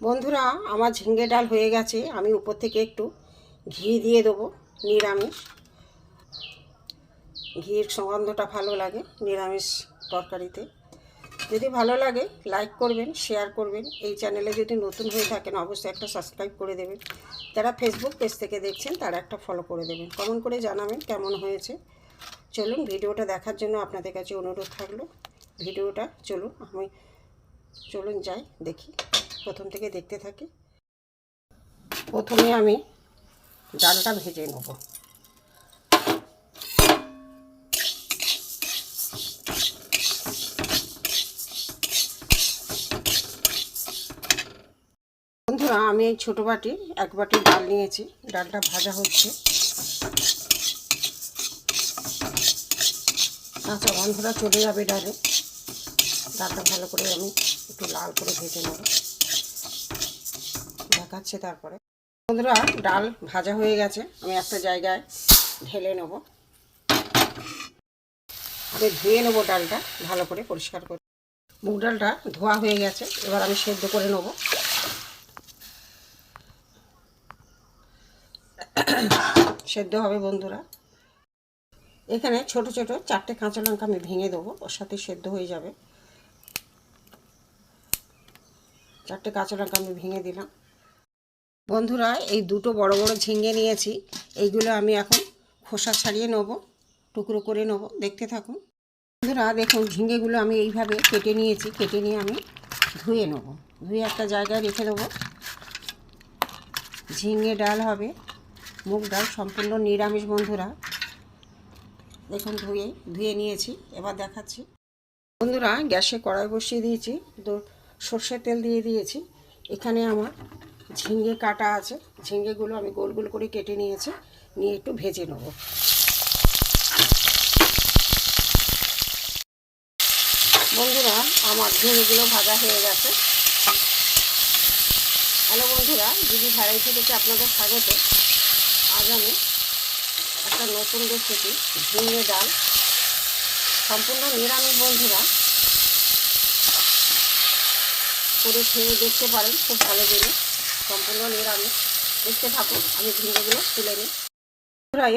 বন্ধুরা, আমার ঝিঙ্গে ডাল হয়ে গেছে। আমি উপর থেকে একটু ঘি দিয়ে দেবো, নিরামিষ। ঘির সুগন্ধটা ভালো লাগে নিরামিষ তরকারিতে। যদি ভালো লাগে লাইক করবেন শেয়ার করবেন। এই চ্যানেলে যদি নতুন হয়ে থাকেন, অবশ্যই একটা সাবস্ক্রাইব করে দেবেন। যারা ফেসবুক পেজ থেকে দেখছেন, তারা একটা ফলো করে দেবেন। কমেন্ট করে জানাবেন কেমন হয়েছে। চলুন, ভিডিওটা দেখার জন্য আপনাদের কাছে অনুরোধ থাকল। ভিডিওটা, চলুন, আমি, চলুন যাই, দেখি। প্রথম থেকে দেখতে থাকি। প্রথমে আমি ডালটা ভেজে নেব। বন্ধুরা, আমি এই ছোটো বাটি, এক বাটি ডাল নিয়েছি। ডালটা ভাজা হচ্ছে। কাঁচা গন্ধটা চলে যাবে ডালে। ডালটা ভালো করে আমি একটু লাল করে ভেজে নেব। দেখাচ্ছে তারপরে। বন্ধুরা, ডাল ভাজা হয়ে গেছে। আমি একটা জায়গায় ঢেলে নেব। ধুয়ে নেব ডালটা, ভালো করে পরিষ্কার করে। মুগ ডালটা ধোয়া হয়ে গেছে। এবার আমি সেদ্ধ করে নেব। সেদ্ধ হবে, বন্ধুরা। এখানে ছোট ছোট চারটে কাঁচা লঙ্কা আমি ভেঙে দেবো। ওর সাথে সেদ্ধ হয়ে যাবে। চারটে কাঁচা লঙ্কা আমি ভেঙে দিলাম। বন্ধুরা, এই দুটো বড় বড় ঝিঙ্গে নিয়েছি। এইগুলো আমি এখন খোসা ছাড়িয়ে নেব, টুকরো করে নেব। দেখতে থাকুন। বন্ধুরা, দেখুন ঝিঙ্গেগুলো আমি এইভাবে কেটে নিয়েছি। কেটে নিয়ে আমি ধুয়ে নেব। ধুয়ে একটা জায়গায় রেখে দেবো। ঝিঙে ডাল হবে, মুগ ডাল সম্পূর্ণ নিরামিষ বন্ধুরা। দেখুন, ধুয়ে ধুয়ে নিয়েছি। এবার দেখাচ্ছি। বন্ধুরা, গ্যাসে কড়াই বসিয়ে দিয়েছি। সর্ষের তেল দিয়ে দিয়েছি। এখানে আমার ঝিঙ্গে কাটা আছে। ঝিঙ্গেগুলো আমি গোল গোল করে কেটে নিয়েছি। নিয়ে একটু ভেজে নেব। বন্ধুরা, আমার ঝিঙ্গেগুলো ভাজা হয়ে গেছে। হ্যালো বন্ধুরা, দিদি ভ্যারাইটি থেকে আপনাদের স্বাগত। আজ আমি একটা নতুন রেসিপি ঝিঙে ডাল। সম্পূর্ণ নিরামিষ বন্ধুরা। করে খেয়ে দেখতে পারেন, খুব ভালো জিনিস। সম্পূর্ণ নিরামিষ। দেখতে থাকুন আমি ঝিঙ্গেগুলো তুলে নিই।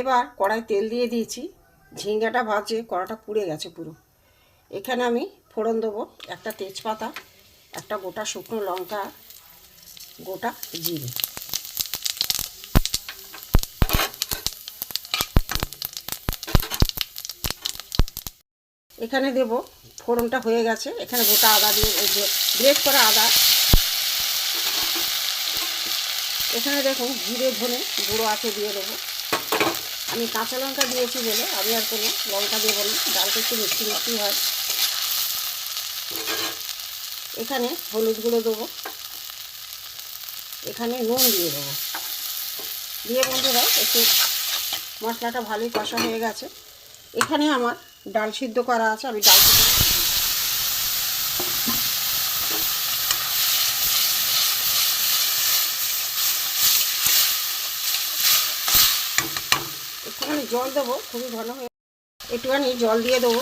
এবার কড়াই তেল দিয়ে দিয়েছি। ঝিঙ্গাটা ভাজে কড়াটা পুড়ে গেছে পুরো। এখানে আমি ফোড়ন দেবো একটা তেজপাতা, একটা গোটা শুকনো লঙ্কা, গোটা জিরে। এখানে দেব, ফোড়নটা হয়ে গেছে। এখানে গোটা আদা দিয়ে গ্রেট করা আদা এখানে দেখুন জিরে, ধনে গুঁড়ো আছে দিয়ে দেবো। আমি কাঁচা লঙ্কা দিয়েছি বলে, আমি আর কোনো লঙ্কা দেবো না, ডালটা একটু মিষ্টি মিষ্টি হয়। এখানে হলুদ গুঁড়ো দেবো। এখানে নুন দিয়ে দেবো। দিয়ে বন্ধুরা, একটু মশলাটা ভালোই কষা হয়ে গেছে। এখানে আমার ডাল সিদ্ধ করা আছে, আমি ডাল সিদ্ধ একটুখানি জল দেবো, খুবই ঘন হয়ে একটুখানি জল দিয়ে দেবো।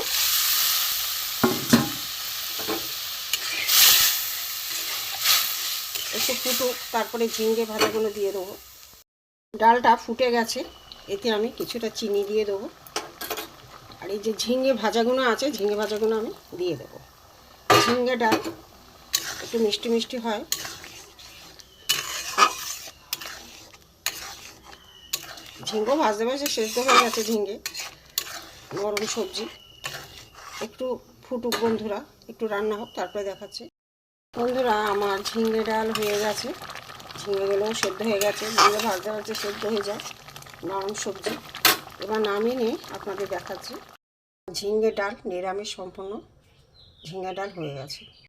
একটু ফুটুক, তারপরে ঝিঙ্গে ভাজাগুলো দিয়ে দেবো। ডালটা ফুটে গেছে, এতে আমি কিছুটা চিনি দিয়ে দেবো। আর এই যে ঝিঙ্গে ভাজাগুলো আছে ঝিঙ্গে ভাজাগুলো আমি দিয়ে দেবো। ঝিঙ্গে ডাল একটু মিষ্টি মিষ্টি হয়। ঝিঙ্গো ভাজতে ভাজতে সেদ্ধ হয়ে গেছে ঝিঙ্গে, গরম সবজি। একটু ফুটুক বন্ধুরা, একটু রান্না হোক, তারপরে দেখাচ্ছি। বন্ধুরা, আমার ঝিঙ্গে ডাল হয়ে গেছে। ঝিঙ্গেগুলোও সেদ্ধ হয়ে গেছে। ঝিঙ্গে ভাজতে ভাজতে সেদ্ধ হয়ে যায় নরম সবজি। এবার নামিয়ে নিয়ে আপনাদের দেখাচ্ছি। ঝিঙ্গে ডাল নিরামিষ সম্পূর্ণ ঝিঙ্গে ডাল হয়ে গেছে।